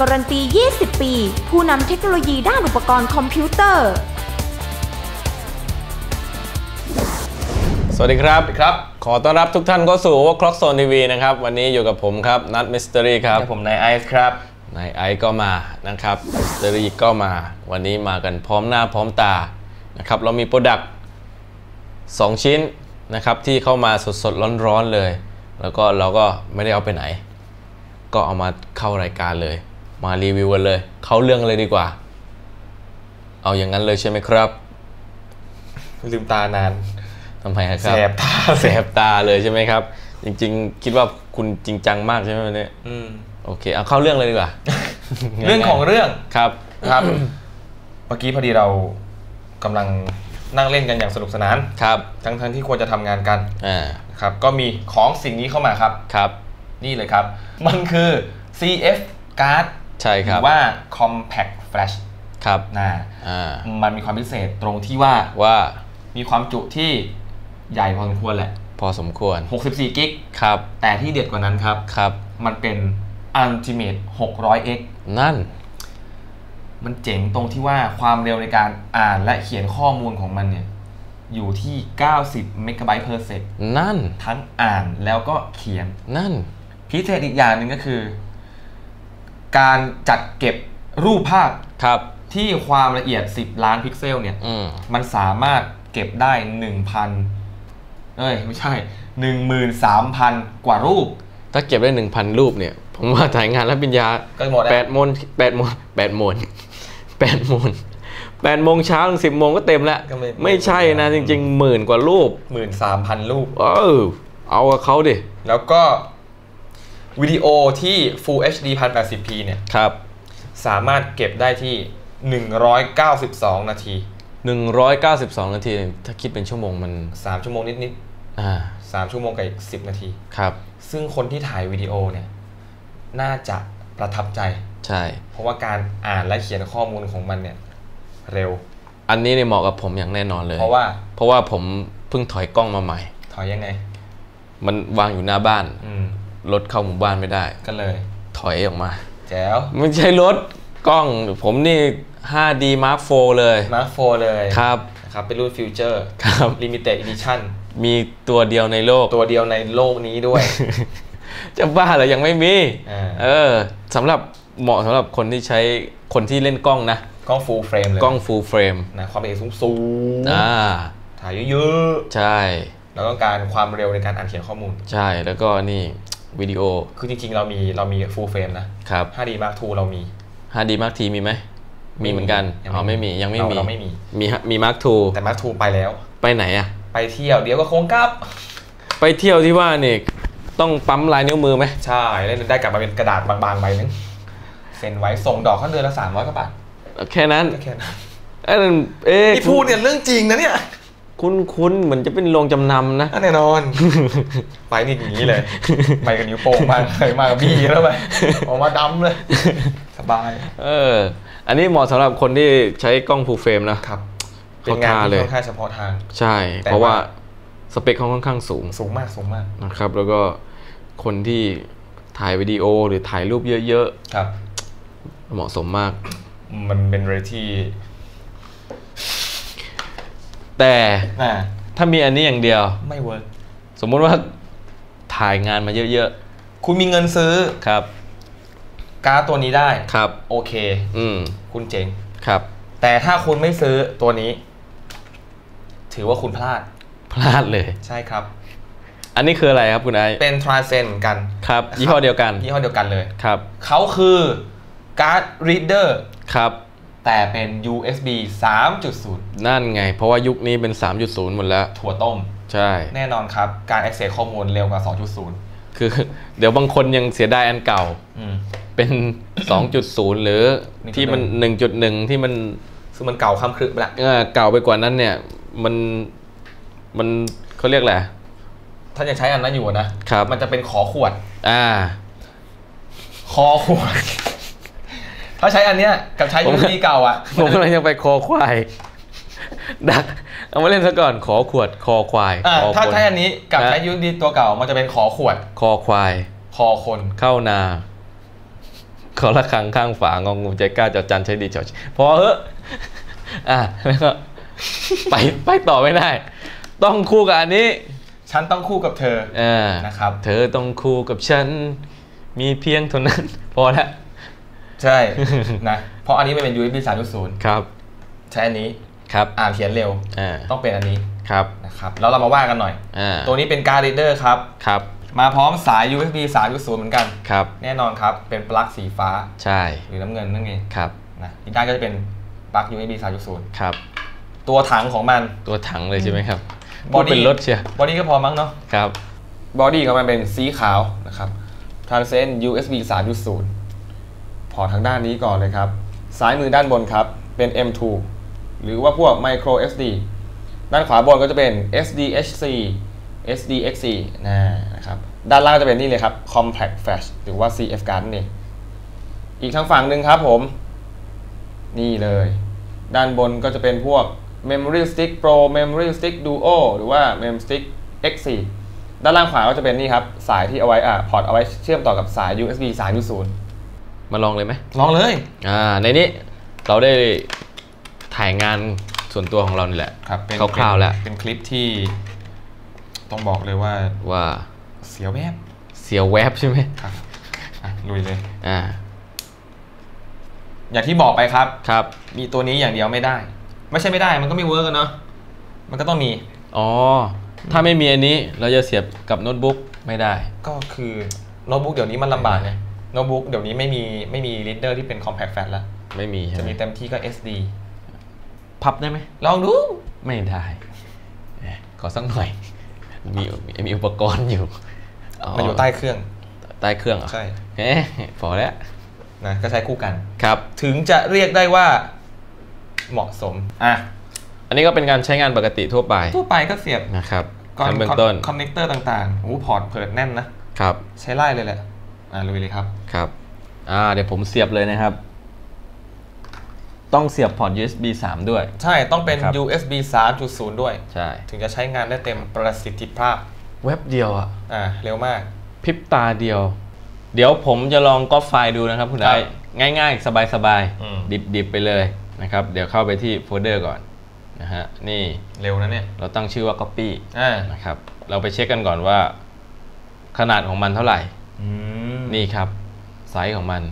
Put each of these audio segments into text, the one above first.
การันตี 20 ปี ผู้นำเทคโนโลยีด้านอุปกรณ์คอมพิวเตอร์ สวัสดีครับ ครับ ขอต้อนรับทุกท่านเข้าสู่ Overclock Zone TV นะครับ วันนี้อยู่กับผมครับ นัทมิสเตอรี่ครับ ผมนายไอซ์ครับนายไอซ์ก็มานะครับมิสเตอรี่ก็มา วันนี้มากันพร้อมหน้าพร้อมตานะครับ เรามีโปรดักต์2ชิ้นนะครับที่เข้ามาสดๆร้อนๆเลย แล้วก็เราก็ไม่ได้เอาไปไหน ก็เอามาเข้ารายการเลย มารีวิวกันเลย เข้าเรื่องเลยดีกว่า เอาอย่างนั้นเลยใช่ไหมครับ ลืมตานานทำไมอะครับแสบตาแสบตาเลยใช่ไหมครับ จริง ๆ คิดว่าคุณจริงจังมากใช่ไหมวันนี้อืมโอเค เอาเข้าเรื่องเลยดีกว่า เรื่องของเรื่องครับครับ เมื่อกี้พอดีเรากำลังนั่งเล่นกันอย่างสนุกสนานครับ ทั้งทั้งที่ควรจะทำงานกันอ่านะครับ ก็มีของสิ่งนี้เข้ามาครับครับ นี่เลยครับ มันคือ CF card ใช่หครืรับอว่า compact flash ครับนะอ่ามันมีความพิเศษตรงที่ว่าว่ามีความจุที่ใหญ่พอสมควรแหละ พอสมควร 64 กิกครับ แต่ที่เด็ดกว่านั้นครับครับ มันเป็น Ultimate 600x นั่น มันเจ๋งตรงที่ว่าความเร็วในการอ่านและเขียนข้อมูลของมันเนี่ย อยู่ที่ 90เมกะไบต์ per sec นั่น ทั้งอ่านแล้วก็เขียน นั่น พิเศษอีกอย่างหนึ่งก็คือ การจัดเก็บรูปภาพครับที่ความละเอียด 10 ล้านพิกเซลเนี่ยอืมมันสามารถเก็บได้ 1,000 เอ้ย ไม่ใช่ 13,000 กว่ารูป ถ้าเก็บได้หนึ่งพันรูปเนี่ย ผมว่าถ่ายงานรับปริญญาก็หมดแล้วแปดโมงแปดโมงแปดโมงแปดโมงแปดโมงเช้าถึงสิบโมงก็เต็มแล้วก็ไม่ไม่ใช่นะจริงๆหมื่นกว่ารูป13,000รูป เออเอากับเขาดิ แล้วก็ วิดีโอที่ Full HD 1080p เนี่ยครับสามารถเก็บได้ที่ 192 นาที 192 นาที ถ้าคิดเป็นชั่วโมงมัน 3 ชั่วโมงนิดอ่าๆ3ชั่วโมงกับอีก 10 นาทีครับ ซึ่งคนที่ถ่ายวิดีโอเนี่ย น่าจะประทับใจใช่ เพราะว่าการอ่านและเขียนข้อมูลของมันเนี่ย เร็ว อันนี้เนี่ยเหมาะกับผมอย่างแน่นอนเลย เพราะว่าเพราะว่าผมเพิ่งถอยกล้องมาใหม่ ถอยยังไง มันวางอยู่หน้าบ้านอืม รถเข้าหมู่บ้านไม่ได้ ก็เลย ถอยออกมา แจ๋วไม่ใช่รถกล้องผมนี่ 5D Mark IV เลยมาร์คโฟเลยครับนะครับเป็นรุ่นฟิวเจอร์ครับลิมิเต็ดอีดิชั่นมีตัวเดียวในโลก ตัวเดียวในโลกนี้ด้วย จะบ้าเหรอยังไม่มีอ่าเออสำหรับเหมาะสำหรับคนที่ใช้คนที่เล่นกล้องนะ กล้อง full frame เลย กล้อง full frame นะความละเอียดสูงสูงอ่าถ่ายเยอะใช่ๆแล้วต้องการความเร็วในการอ่านเขียนข้อมูล ใช่แล้วก็นี่ วิดีโอ คือจริงๆ เรามีเรามี full frame นะครับ 5D Mark II เรามี 5D Mark T มีไหม มีเหมือนกันยังไม่อ๋อไม่มียังไม่เรามี เราไม่มี มีฮะมี Mark II แต่ Mark II ไปแล้ว ไปไหนอะไปเที่ยวเดี๋ยวก็คงกลับ ไปเที่ยวที่ว่านี่ต้องปั๊มลายนิ้วมือไหมใช่แล้วได้กลับมาเป็นกระดาษบางๆใบนึงเซ็นไว้ส่งดอกเขาเดือนละ300กว่าบาทแค่นั้นก็แค่นั้นเอ้ยเอ๊ะนี่พูดเนี่ยเรื่องจริงนะเนี่ย คุณคุณเหมือนจะเป็นโรงจำนำนะอะแน่นอนไปนี่อย่างนี้เลยไปกับนิ้วโป้งมาเคยมากับบี้แล้วไปออกมาดำเลย สบาย เออ อันนี้เหมาะสำหรับคนที่ใช้กล้อง full frame นะครับเป็นงานเข้าท่าที่เลยค่อนข้างเฉพาะทาง ใช่แต่เพราะว่าว่าสเปคเขาค่อนข้างสูง สูงมากสูงมากนะครับ แล้วก็คนที่ถ่ายวิดีโอหรือถ่ายรูปเยอะครับๆเหมาะสมมาก มันเป็นอะไรที่ แต่อ่าถ้ามีอันนี้อย่างเดียว ไม่เวิร์กสมมุติว่าถ่ายงานมาเยอะคุณมีเงินซื้อๆ ครับ การ์ดตัวนี้ได้ ครับ โอเค อืม คุณเจ๋ง ครับ แต่ถ้าคุณไม่ซื้อตัวนี้ ถือว่าคุณพลาด พลาดเลย ใช่ครับ อันนี้คืออะไรครับคุณไอซ์เป็นทราเซนเหมือนกันครับนะครับ ยี่ห้อเดียวกัน ยี่ห้อเดียวกันเลย ครับ เขาคือการ์ดรีดเดอร์ ครับ แต่เป็น USB 3.0 นั่นไง เพราะว่ายุคนี้เป็น 3.0 หมดแล้ว ถั่วต้ม ใช่ แน่นอนครับ การ access ข้อมูลเร็วกว่า 2.0 คือ เดี๋ยวบางคนยังเสียดายอันเก่าอืมเป็น 2.0 หรือที่มัน 1.1 ที่มันซึ่งมันเก่าคำครึไปละเออเก่าไปกว่านั้นเนี่ย มันมันเขาเรียกแหละไรถ้ายังใช้อันนั้นอยู่นะครับ มันจะเป็นขอขวด อ่า คอขวด ถ้าใช้อันเนี้ยกับใช้ผม USB เก่าอะผมกำลังจะไปคอควายดักเอามาเล่นซะก่อนขอขวดคอควายอ่าคอถ้าคนใช้อันนี้กับใช้นะ USB ตัวเก่ามันจะเป็นขอขวด คอควาย คอคนเข้านาขอละครังข้างฝางองูใจกล้าจอจันใช้ดีจอพอเฮ้อะอะแล้วก็ไปไปต่อไม่ได้ ต้องคู่กับอันนี้ ฉันต้องคู่กับเธออ่านะครับ เธอต้องคู่กับฉัน มีเพียงเท่านั้น พอแล้ว ใช่นะเพราะอันนี้มันเป็น USB 3.0ครับใช้อันนี้ครับอ่านเขียนเร็วอ่าต้องเป็นอันนี้ครับนะครับแล้วเรามาว่ากันหน่อยอ่าตัวนี้เป็นการ์ด reader ครับครับมาพร้อมสาย USB 3.0 เหมือนกันครับแน่นอนครับเป็นปลั๊กสีฟ้าใช่หรือน้ำเงินนั่นเองครับนะอีกด้านก็จะเป็นปลั๊ก USB 3.0ครับตัวถังของมันตัวถังเลยใช่ไหมครับบอดี้พูดเป็นรถเชียวบอดี้ก็พอมั้งเนาะครับบอดี้ของมันเป็นสีขาวนะครับ Transcend USB 3.0 พอทางด้านนี้ก่อนเลยครับ ซ้ายมือด้านบนครับ เป็น M2 หรือว่าพวก Micro SD ด้านขวาบนก็จะเป็น SDHC SDXC นะครับ ด้านล่างจะเป็นนี่เลยครับ Compact Flash หรือว่า CF card นั่องอีกทางฝั่งหนึ่งครับผม นี่เลย ด้านบนก็จะเป็นพวก Memory Stick Pro Memory Stick Duo หรือว่า Mem Stick X4 ด้านล่างขวาก็จะเป็นนี่ครับ สายที่เอาไว้อะพอร์ตเอาไว้เชื่อมต่อกับสาย USB 3.0 มาลองเลยไหมลองเลยอ่าในนี้เราได้ถ่ายงานส่วนตัวของเรานี่แหละครับเป็นคร่าวๆแล้วเป็นคลิปที่ต้องบอกเลยว่าว่าเสียวแวบเสียวแวบใช่ไหมครับอะลุยเลยอ่าอย่างที่บอกไปครับครับ มีตัวนี้อย่างเดียวไม่ได้ ไม่ใช่ไม่ได้มันก็ไม่เวิร์กกันเนาะมันก็ต้องมีอ๋อถ้าไม่มีอันนี้เราจะเสียบกับโน้ตบุ๊กไม่ได้ ก็คือโน้ตบุ๊กเดี๋ยวนี้มันลำบากไง โน้ตบุ๊กเดี๋ยวนี้ไม่มีไม่มีรีดเดอร์ที่เป็น compact flash แล้วไม่มีใช่จะไหมมีเต็มที่ก็ SD พับได้ไหม ลองดู ไม่ได้เอ๊ะขอสักหน่อยมีมีมีอุปกรณ์อยู่มันอยู่ใต้เครื่อง ใต้เครื่องเหรอใช่ เอ๊ะพอแล้วนะก็ใช้คู่กัน ครับ ถึงจะเรียกได้ว่าเหมาะสม อะอันนี้ก็เป็นการใช้งานปกติทั่วไปทั่วไปก็เสียบนะครับก่อนขั้นเบื้องต้นคอนเนคเตอร์ต่างๆโอ้พอร์ตเปิดแน่นนะ ครับ ใช้ไล่เลยแหละ อ่าลุยเลยครับ ครับ อ่า เดี๋ยวผมเสียบเลยนะครับ ต้องเสียบพอร์ต USB 3 ด้วย ใช่ ต้องเป็น ครับ USB 3.0 ด้วย ใช่ ถึงจะใช้งานได้เต็มประสิทธิภาพ เว็บเดียวอะอ่า เร็วมาก พริบตาเดียว เดี๋ยวผมจะลองก๊อปไฟล์ดูนะครับ คุณครับไอ้ง่ายๆ สบายอืม ๆ ดิบๆ ไปเลยนะครับ เดี๋ยวเข้าไปที่โฟลเดอร์ก่อนนะฮะ นี่เร็วนะเนี่ย เราตั้งชื่อว่า copy อ่านะครับ เราไปเช็คกันก่อนว่า ขนาดของมันเท่าไหร่ อืม นี่ครับ ไซส์ของมัน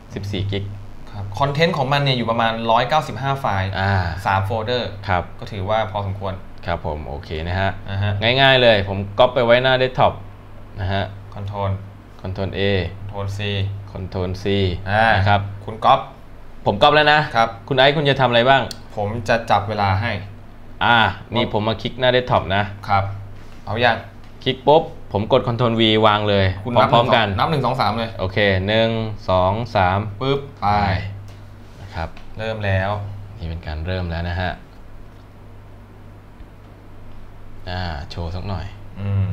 14 กิกครับคอนเทนต์ของมันเนี่ยอยู่ประมาณ 195 ไฟล์อ่า3โฟลเดอร์ครับก็ถือว่าพอสมควร ครับผม โอเคนะฮะนะฮะ ง่ายๆเลยผมก๊อปไปไว้หน้าเดสก์ท็อปนะฮะคอนโทรล Ctrl A คอนโทรล C Ctrl C อ่านะครับ คุณก๊อฟผมก๊อปแล้วนะครับ คุณไอซ์คุณจะทำอะไรบ้าง ผมจะจับเวลาให้ อ่า นี่ผมมาคลิกหน้าเดสก์ท็อปนะครับ เอาอย่างคลิกปุ๊บ ผมกด Ctrl V วางเลยคุณพนับร้อมๆกัน นับหนึ่งสองสามเลย โอเคหนึ่งสองสามปึ๊บไปนะครับ เริ่มแล้ว นี่เป็นการเริ่มแล้วนะฮะ อ่า โชว์สักหน่อย อืม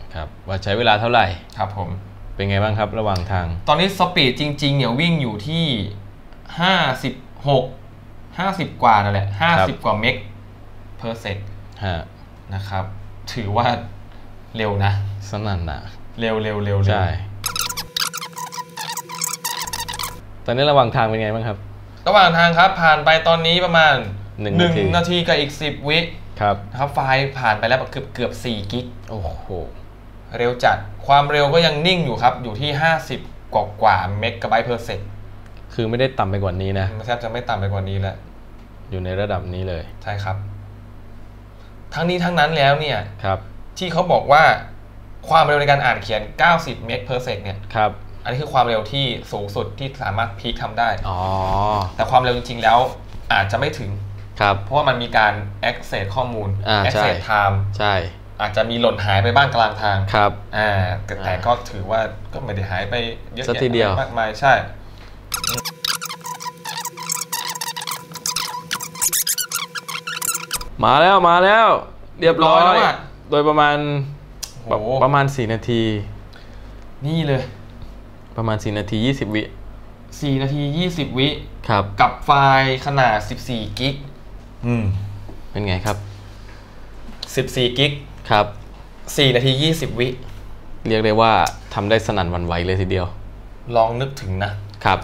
นะครับ ว่าใช้เวลาเท่าไหร่ ครับผม เป็นไงบ้างครับระหว่างทาง ตอนนี้สปีดจริง ๆ เนี่ยวิ่งอยู่ที่ห้าสิบหกห้าสิบกว่านั่นแหละห้าครัสิบบกว่าเมกเพอร์เซกฮะนะครับ ถือว่าเร็วนะ สนั่นหนะเร็วเร็วเร็วเร็วใช่ ตอนนี้ระหว่างทางเป็นไงบ้างครับ ระหว่างทางครับผ่านไปตอนนี้ประมาณหนึ่งหนึ่งนาทีนาทีกับอีกสิบวิครับนะครับไฟล์ผ่านไปแล้วเกือบเกือบสี่กิกโอ้โห เร็วจัดความเร็วก็ยังนิ่งอยู่ครับ อยู่ที่ 50 กว่ากว่าเมกะไบต์เพอร์เซกคือไม่ได้ต่ำไปกว่านี้นะแทบจะไม่ต่ำไปกว่านี้แล้ว อยู่ในระดับนี้เลย ใช่ครับ ทั้งนี้ทั้งนั้นแล้วเนี่ยครับที่เขาบอกว่าความเร็วในการอ่านเขียน 90 เมกะเพอร์เซกเนี่ยครับอันนี้คือความเร็วที่สูงสุดที่สามารถพีคทำได้อ๋อแต่ความเร็วจริงๆแล้วอาจจะไม่ถึงครับเพราะว่ามันมีการ access ข้อมูลอ่าใช่ access time ใช่อาจจะมีหล่นหายไปบ้างกลางทางครับอ่าแต่แต่ก็ถือว่าก็ไม่ได้หายไปเยอะสักทีแยะเดียวมากมายใช่ มาแล้วมาแล้วเรียบร้อยเรียบร้อยแล้วอะ โดยประมาณโอ้โหประมาณ 4 นาที นี่เลย ประมาณ 4 นาที 20 วิ4 นาที 20 วิครับ กับไฟล์ขนาด 14 กิก อืมเป็นไงครับ14 กิก ครับ 4 นาที 20 วิ เรียกได้ว่าทำได้สนั่นหวันไหวเลยทีเดียวลองนึกถึงนะ ครับ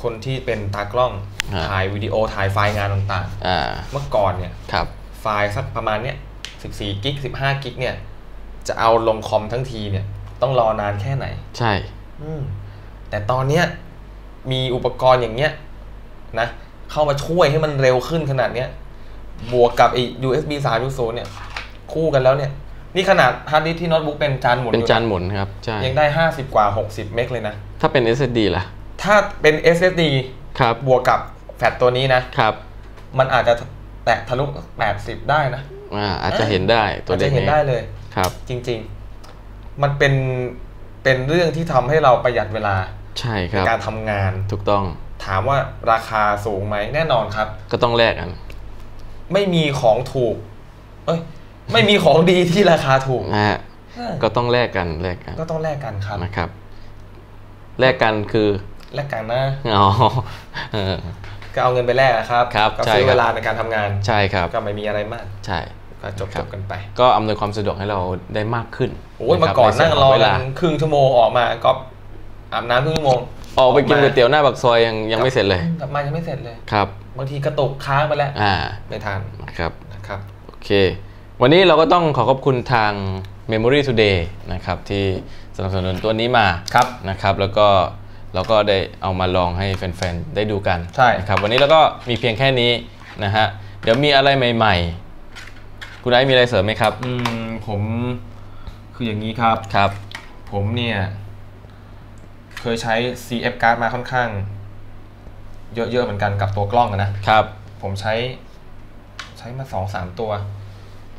คนที่เป็นตากล้องอ่าถ่ายวิดีโอถ่ายไฟล์งานต่างอ่าๆ เมื่อก่อนเนี่ย ครับ ไฟล์สักประมาณเนี้ย14กิก15กิกเนี่ย จะเอาลงคอมทั้งทีเนี่ย ต้องรอนานแค่ไหน ใช่อืมแต่ตอนเนี้ยมีอุปกรณ์อย่างเงี้ยนะเข้ามาช่วยให้มันเร็วขึ้นขนาดเนี้ยบวกกับไอ้ USB 3.0เนี่ย คู่กันแล้วเนี่ย นี่ขนาดฮาร์ดดิสก์ที่โน้ตบุ๊กเป็นจานหมุนเป็นอยู่ะจานหมุนครับใช่ยังได้ 50 กว่า 60 เมกเลยนะ ถ้าเป็น SSD ล่ะ ถ้าเป็น SSD ครับบวกกับแฟลชตัวนี้นะครับ มันอาจจะ แตะทะลุ 80 ได้นะอ่าอาจจะเห็นได้ตัวอาจเลจะขเห็นนี้ได้เลยครับ จริง ๆ มันเป็นเป็นเรื่องที่ทำให้เราประหยัดเวลาใช่คในรับการทำงานถูกต้อง ถามว่าราคาสูงไหมแน่นอนครับ ก็ต้องแลกกัน ไม่มีของถูก เอ้ย ไม่มีของดีที่ราคาถูกนะฮะก็ต้องแลกกันแลกกัน ก็ต้องแลกกันครับนะครับแลกกันคือแลกกันนะอ๋อเออ ก็เอาเงินไปแลกนะครับครับก็ใช่ซื้อครับเวลาในการทำงานใช่ครับก็ไม่มีอะไรมากใช่ก็จบครัจบบกันไป ก็อำนวยความสะดวกให้เราได้มากขึ้นโอ้ยะคเมื่บอก่อนใส่นั่งขรอเวกัลานครึ่งชั่วโมงออกมาก็อาบน้ำครึ่งชั่วโมงออกไปกินออกมาก๋วยเตี๋ยวหน้าปากซอยยังยังไม่เสร็จเลยกลับมายังไม่เสร็จเลยครับ บางทีกระตุกค้างไปแล้วอ่าไม่ทันนะครับนะครับโอเค วันนี้เราก็ต้องขอขอบคุณทาง Memory Today นะครับที่สนับสนุนตัวนี้มาครับนะครับ แล้วก็ เราก็ได้เอามาลองให้แฟนๆ ได้ดูกันใช่นะครับวันนี้เราก็มีเพียงแค่นี้นะฮะเดี๋ยวมีอะไรใหม่ ๆ คุณไอ้มีอะไรเสริมไหมครับ อืมผมคืออย่างนี้ครับ ครับ ผมเนี่ย เคยใช้ CF card มาค่อนข้าง เยอะๆเหมือนกันกับตัวกล้องอะนะครับ ผมใช้ ใช้มาสองสามตัว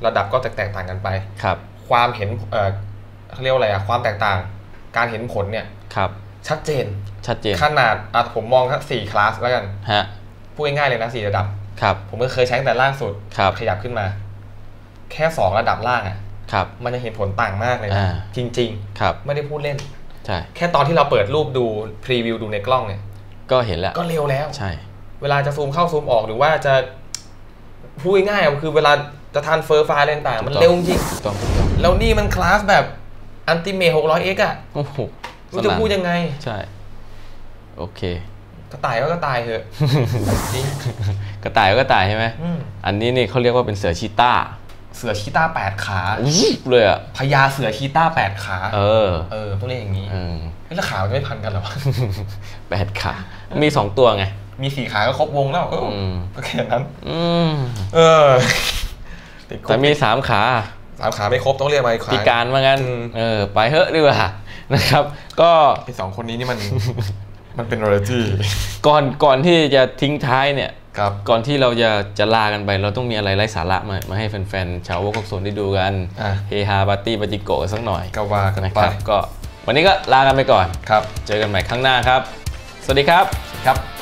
ระดับก็แตกต่างกันไป ครับ ความเห็นเออเขาเรียกว่าอะไรอะความแตกต่าง การเห็นผลเนี่ย ครับ ชัดเจน ชัดเจน ขนาดอะผมมองทั้งสี่คลาสแล้วกันฮะพูดง่ายๆเลยนะสี่ระดับครับ ผมก็เคยใช้ตั้งแต่ล่างสุดครับขยับขึ้นมา แค่สองระดับล่างอะครับมันจะเห็นผลต่างมากเลยนะอ่าจริงครับๆไม่ได้พูดเล่นใช่แค่ตอนที่เราเปิดรูปดูพรีวิวดูในกล้องเนี่ย ก็เห็นแล้วก็เร็วแล้วใช่ เวลาจะซูมเข้าซูมออกหรือว่าจะพูดง่ายๆอะคือเวลาจะทานเฟอร์ไฟล์อะไรต่างๆมันเร็วจริงถูกต้องถูกต้องแล้วนี่มันคลาสแบบอันติเมท 600x อะโอ้โหไม่รู้จะพูดยังไง ใช่ โอเคก็ตายก็ก็ตายเถอะจริงกระต่ายก็กระต่ายใช่ไหมอืมอันนี้นี่เขาเรียกว่าเป็นเสือชีต้า เสือชีต้าแปดขาอุ๊บเลยอะพญาเสือชีต้าแปดขา เออ เออต้องเรียกอย่างนี้เออเฮ้ยแล้วขามันจะไม่พันกันเหรอวะแปดขา มีสองตัวไง มีสี่ขาก็ครบวงแล้วเอออมก็แค่นั้นอืมเออติดคุกแต่มีสามขาสามขาไม่ครบต้องเรียกมาอีกขาพิการว่างั้นอืมเออ ไปเถอะดีกว่านะครับ ก็ไอ้สองคนนี้นี่มัน มันเป็นอะไรที่ ก่อนก่อนที่จะทิ้งท้ายเนี่ยครับก่อนที่เราจะจะลากันไปเราต้องมีอะไรไร้สาระมามาให้แฟนๆชาววอกโซนได้ดูกันอะเฮฮาปาร์ตี้ปาจิโกะสักหน่อยก็ว่ากันนะไปครับก็วันนี้ก็ลากันไปก่อนครับ เจอกันใหม่ครั้งหน้าครับ สวัสดีครับครับ